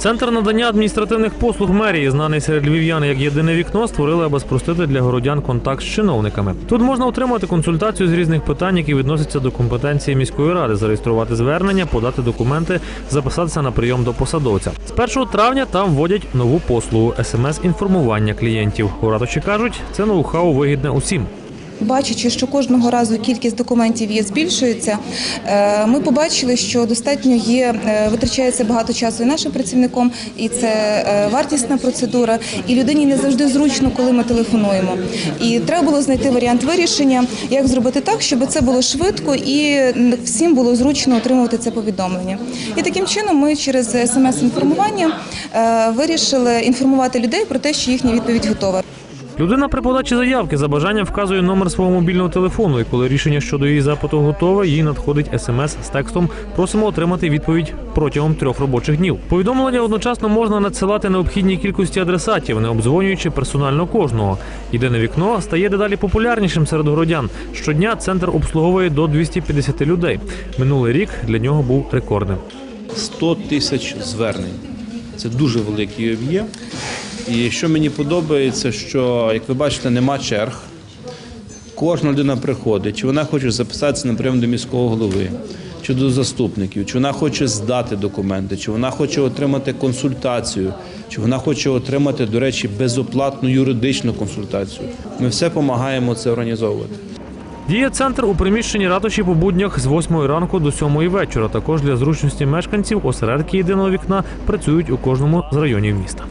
Центр надання адміністративних послуг мерії, знаний серед львів'ян як єдине вікно, створили, аби спростити для городян контакт з чиновниками. Тут можна отримати консультацію з різних питань, які відносяться до компетенції міської ради, зареєструвати звернення, подати документи, записатися на прийом до посадовця. З 1 травня там вводять нову послугу смс-інформування клієнтів. У ратуші кажуть, це ноу-хау вигідне усім. Бачачи, що кожного разу кількість документів є збільшується, е, ми побачили, що достатньо є е, витрачається багато часу і нашим працівником, і це е, вартісна процедура, і людині не завжди зручно, коли ми телефонуємо. І треба було знайти варіант вирішення, як зробити так, щоб це було швидко і всім було зручно отримувати це повідомлення. І таким чином ми через смс-інформування вирішили інформувати людей про те, що їхня відповідь готова. Людина при подачі заявки за бажанням вказує номер свого мобільного телефону, і коли рішення щодо її запиту готове, їй надходить смс з текстом Просимо отримати відповідь протягом трьох робочих днів. Повідомлення одночасно можна надсилати необхідній кількості адресатів, не обдзвонюючи персонально кожного. Єдине вікно стає дедалі популярнішим серед городян. Щодня центр обслуговує до 250 людей. Минулий рік для нього був рекордним. 100 тисяч звернень. Це дуже великий об'єм. І що мені подобається, що, як ви бачите, нема черг. Кожна людина приходить, чи вона хоче записатися на прийом до міського голови, чи до заступників, чи вона хоче здати документи, чи вона хоче отримати консультацію, чи вона хоче отримати, до речі, безоплатну юридичну консультацію. Ми все допомагаємо це організовувати. Діє центр у приміщенні ратуші по буднях з 8 ранку до 7 вечора. Також для зручності мешканців осередки єдиного вікна працюють у кожному з районів міста.